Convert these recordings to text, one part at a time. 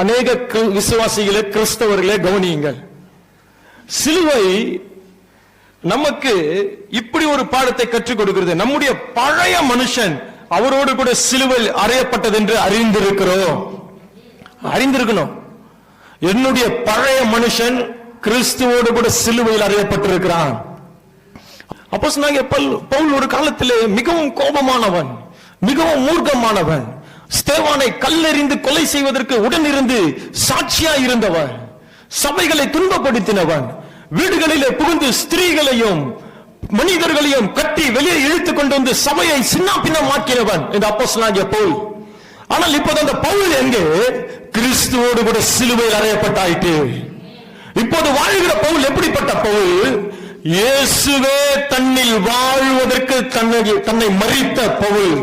அநேக விசுவாசிகளே கிறிஸ்தவர்களே கவனியுங்கள். சிலுவை நமக்கு இப்படி ஒரு பாடத்தை கற்றுக் கொடுக்கிறது. நம்முடைய பழைய மனுஷன் அவரோடு கூட சிலுவையில் அறையப்பட்டது என்று அறிந்திருக்கிறோம். அறிந்திருக்கணும். என்னுடைய பழைய மனுஷன் கிறிஸ்துவோடு கூட சிலுவையில் அறையப்பட்டிருக்கிறான். அப்போ சொன்னாங்க பவுல் ஒரு காலத்திலே மிகவும் கோபமானவன் மிகவும் மூர்க்கமானவன். ஸ்தேவானை கல்லெறிந்து கொலை செய்வதற்கு உடனிருந்து சாட்சியா இருந்தவன் சபைகளை துன்பப்படுத்தினவன் வீடுகளிலே புகுந்து ஸ்திரீகளையும் மனிதர்களையும் கட்டி வெளியே இழுத்துக் கொண்டு வந்து சபையை சின்னாபின்னமாக்கினவன் இந்த அப்போஸ்தலனாகிய பவுல். ஆனால் இப்போது அந்த பவுல் எங்கே? கிறிஸ்துவோடு கூட சிலுவையில் அறையப்பட்டாயிட்டு இப்போது வாழ்கிற பவுல் எப்படிப்பட்ட பவுல்? இயேசுவே தன்னில் வாழ்வதற்கு தன்னை தன்னை மறித்த பவுல்.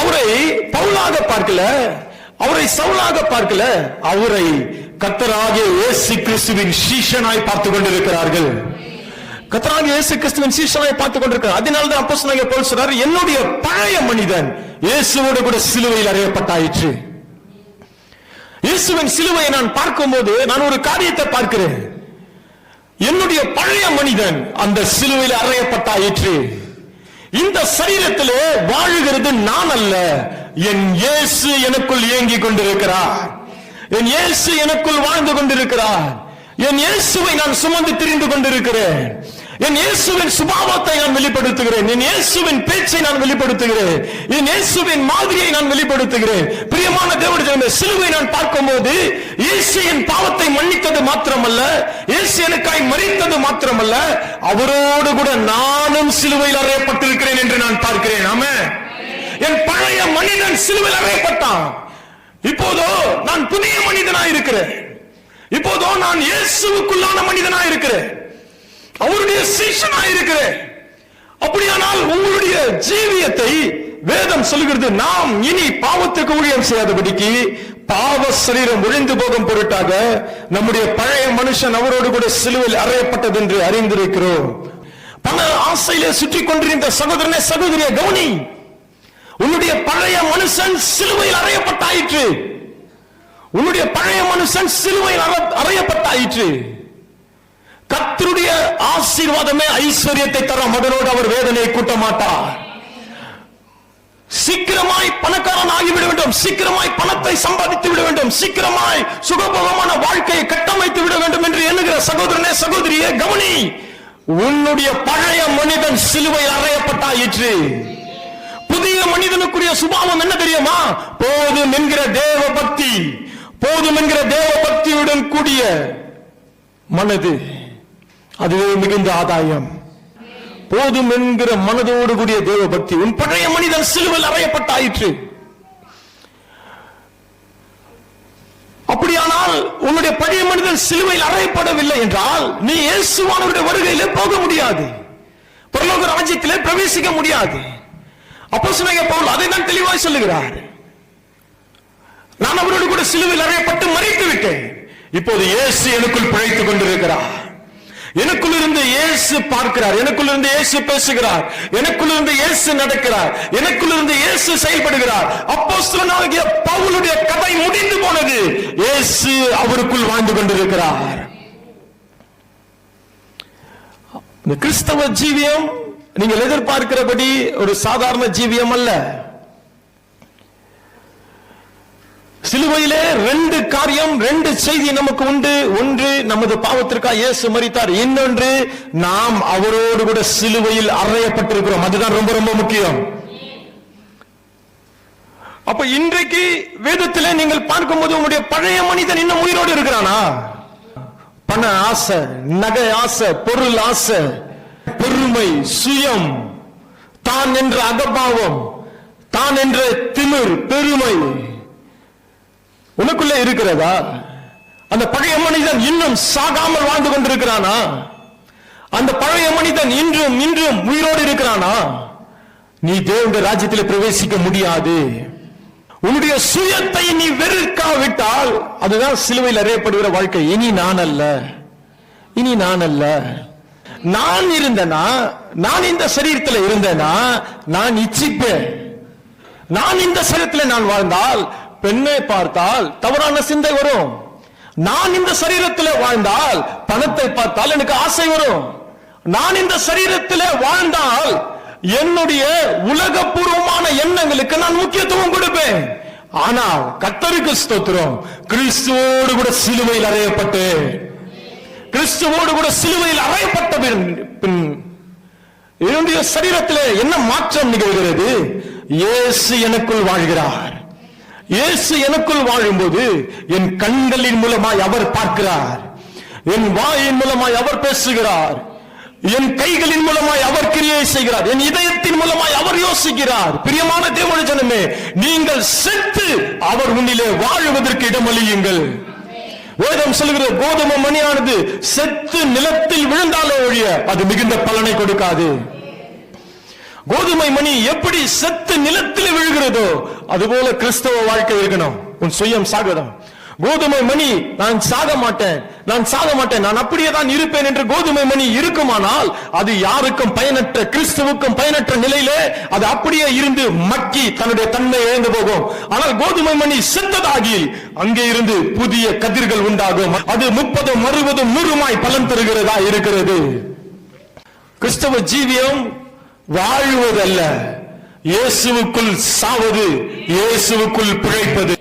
அவரை பவுலாக பார்க்கல. அவரை சவுலாக பார்க்கல. அவரை கத்தராகிய இயேசு கிறிஸ்துவின் சீஷனாய் பார்த்து கொண்டிருக்கிறார்கள். கத்தராகிய இயேசு கிறிஸ்துவின் சீஷனாய் பார்த்து கொண்டிருக்கிறார். அதனால தான் அப்போஸ்தலனாகிய போல் சொல்றாரு என்னுடைய பழைய மனிதன் இயேசுவோடு கூட சிலுவையில் அறையப்பட்டாயிற்று. இயேசுவின் சிலுவையை நான் பார்க்கும்போது நான் ஒரு காரியத்தை பார்க்கிறேன். என்னுடைய பழைய மனிதன் அந்த சிலுவையில் அறையப்பட்டாயிற்று. இந்த சரீரத்திலே வாழுகிறது நான் அல்ல. என் இயேசு எனக்குள் இயங்கிக் கொண்டிருக்கிறார். என் இயேசு எனக்குள் வாழ்ந்து கொண்டிருக்கிறார். என் இயேசுவை நான் சுமந்து திரிந்து கொண்டிருக்கிறேன். என் இயேசுவின் சுபாவத்தை நான் வெளிப்படுத்துகிறேன். என் இயேசுவின் பேச்சை நான் வெளிப்படுத்துகிறேன். என் இயேசுவின் மாதிரியை நான் வெளிப்படுத்துகிறேன். பிரியமான தேவனுடைய சிலுவை நான் பார்க்கும்போது இயேசு என் பாவத்தை மன்னித்தது மாத்திரமல்ல. இயேசு எனக்கு மறித்தது மாத்திரமல்ல அவரோடு கூட நானும் சிலுவையில் அறையப்பட்டிருக்கிறேன் என்று நான் பார்க்கிறேன். ஆமே என் பழைய மனிதன் சிலுவையில் அறையப்பட்டான். இப்போதோ நான் புதிய மனிதனாய் இருக்கிறேன். இப்போதோ நான் இயேசுக்குள்ளான மனிதனாய் இருக்கிறேன். அவருடைய சீஷனாய் இருக்கிறேன். அப்படியானால் உங்களுடைய ஜீவியத்தை வேதம் சொல்கிறது நாம் இனி பாவத்துக்கு ஊழியம் செய்யாதபடிக்கு பாவ சரீரம் ஒழிந்து போகும் பொருட்டாக நம்முடைய பழைய மனுஷன் அவரோடு கூட சிலுவையில் அறையப்பட்டது என்று அறிந்திருக்கிறோம். பண ஆசையிலே சுற்றி கொண்டிருந்த சகோதரனே சகோதரிய கவுனி உன்னுடைய பழைய மனுஷன் சிலுவையில் அறையப்பட்டாயிற்று. உன்னுடைய பழைய மனுஷன் சிலுவையில் அற- அறையப்பட்டாயிற்று. கத்தருடைய ஆசீர்வாதமே ஐஸ்வர்யத்தை தர அதனோடு அவர் வேதனை கூட்ட மாட்டார். சீக்கிரமாய் பணக்காரன் ஆகிவிட வேண்டும். சீக்கிரமாய் பணத்தை சம்பாதித்து விட வேண்டும். சீக்கிரமாய் சுகபோகமான வாழ்க்கையை கட்டமைத்து விட வேண்டும் என்று எண்ணுகிற சகோதரனே சகோதரியே கவனி. உன்னுடைய பழைய மனிதன் சிலுவை அறையப்பட்டாயிற்று புதிய மனிதனுக்குரிய சுபாவம் என்ன தெரியுமா? போதும் என்கிற தேவ பக்தி போதும் என்கிற தேவ பக்தியுடன் கூடிய மனது. அதுவே மிகுந்த ஆதாயம். போதும் என்கிற மனதோடு கூடிய தேவ பக்தி உன் பழைய மனிதன் சிலுவையில் அறையப்பட்டாயிற்று. அப்படியானால் உன்னுடைய பழைய மனிதன் சிலுவையில் அறையப்படவில்லை என்றால் நீ இயேசுவானவருடைய வருகையிலே போக முடியாது. பரலோக ராஜ்யத்திலே பிரவேசிக்க முடியாது. அப்போ பவுல் அதை தான் தெளிவாய் சொல்லுகிறார். நான் அவரோடு கூட சிலுவையில் அறையப்பட்டு மறைத்து விட்டேன். இப்போது இயேசு எனக்குள் பிழைத்துக் கொண்டிருக்கிறார். எனக்குள் இருந்து இயேசு பார்க்கிறார். எனக்குள் இருந்து இயேசு பேசுகிறார். எனக்குள் இருந்து இயேசு நடக்கிறார். எனக்குள் இருந்து இயேசு செயல்படுகிறார். அப்போஸ்தலனாகிய பவுலுடைய கதை முடிந்து போனது. இயேசு அவருக்குள் வாழ்ந்து கொண்டிருக்கிறார். இந்த கிறிஸ்தவ ஜீவியம் நீங்கள் எதிர்பார்க்கிறபடி ஒரு சாதாரண ஜீவியம் அல்ல. சிலுவையிலே ரெண்டு காரியம் ரெண்டு செய்தி நமக்கு உண்டு. ஒன்று நமது பாவத்திற்காக இயேசு மறித்தார் இன்னொன்று நாம் அவரோடு கூட சிலுவையில் அறையப்பட்டிருக்கிறோம். அதுதான் ரொம்ப ரொம்ப முக்கியம். அப்ப இன்றைக்கு வேதத்திலே நீங்கள் பார்க்கும்போது உங்களுடைய பழைய மனிதன் இன்னும் உயிரோடு இருக்கிறானா? பண ஆசை நகை ஆசை பொருள் ஆசை பெருமை சுயம் தான் என்ற அகபாவம் தான் என்ற திமிர் பெருமை. உனக்குள்ளே இருக்கிறதா? அந்த பழைய மனிதன் இன்னும் சாகாமல் வாழ்ந்து கொண்டிருக்கிறானா? அந்த பழைய மனிதன் இன்றும் இன்றும் உயிரோடு இருக்கிறானா? நீ தேவனுடைய ராஜ்யத்தில் பிரவேசிக்க முடியாது. உன்னுடைய சுயத்தை நீ வெறுக்காவிட்டால் அதுதான் சிலுவையில் அறையப்படுகிற வாழ்க்கை. இனி நான் அல்ல இனி நான் அல்ல நான் இருந்தனா? நான் இந்த சரீரத்தில் இருந்தேனா? நான் இச்சிப்பேன். நான் இந்த சரீரத்தில் நான் வாழ்ந்தால் பெண்ணை பார்த்தால் தவறான சிந்தை வரும். நான் இந்த சரீரத்திலே வாழ்ந்தால் பணத்தை பார்த்தால் எனக்கு ஆசை வரும். நான் இந்த சரீரத்திலே வாழ்ந்தால் என்னுடைய உலகபூர்வமான எண்ணங்களுக்கு நான் முக்கியத்துவம் கொடுப்பேன். ஆனால் கத்தருக்கு ஸ்தோத்திரம் கிறிஸ்துவோடு கூட சிலுவையில் அறையப்பட்டு கிறிஸ்துவோடு கூட சிலுவையில் அறையப்பட்ட பின் பின் என்னுடைய சரீரத்திலே என்ன மாற்றம் நிகழ்கிறது? இயேசு எனக்குள் வாழ்கிறார். இயேசு எனக்குள் வாழும்போது என் கண்களின் மூலமாய் அவர் பார்க்கிறார். என் வாயின் மூலமாய் அவர் பேசுகிறார். என் கைகளின் மூலமாய் அவர் கிரியை செய்கிறார். என் இதயத்தின் மூலமாய் அவர் யோசிக்கிறார். பிரியமான தேவன ஜனமே நீங்கள் செத்து அவர் முன்னிலே வாழுவதற்கு இடமளியுங்கள். வேதம் சொல்கிற கோதுமை மணியானது செத்து நிலத்தில் விழுந்தாலே ஒழிய அது மிகுந்த பலனை கொடுக்காது. கோதுமை மணி எப்படி செத்து நிலத்தில் விழுகிறதோ அதுபோல கிறிஸ்தவ வாழ்க்கை இருக்கணும். உன் சுயம் சாகதம். கோதுமை மணி நான் சாக மாட்டேன் நான் சாக மாட்டேன் நான் அப்படியே தான் இருப்பேன் என்று கோதுமை மணி இருக்குமானால் அது யாருக்கும் பயனற்ற கிறிஸ்துவுக்கும் பயனற்ற நிலையிலே அது அப்படியே இருந்து மக்கி தன்னுடைய தன்மை இழந்து போகும். ஆனால் கோதுமை மணி செத்ததாகி அங்கே இருந்து புதிய கதிர்கள் உண்டாகும். அது முப்பதும் அறுபதும் நூறுமாய் பலன் தருகிறதா இருக்கிறது. கிறிஸ்தவ ஜீவியம் வாழ்வதல்ல. இயேசுவுக்குள் சாவது இயேசுவுக்குள் பிழைப்பது.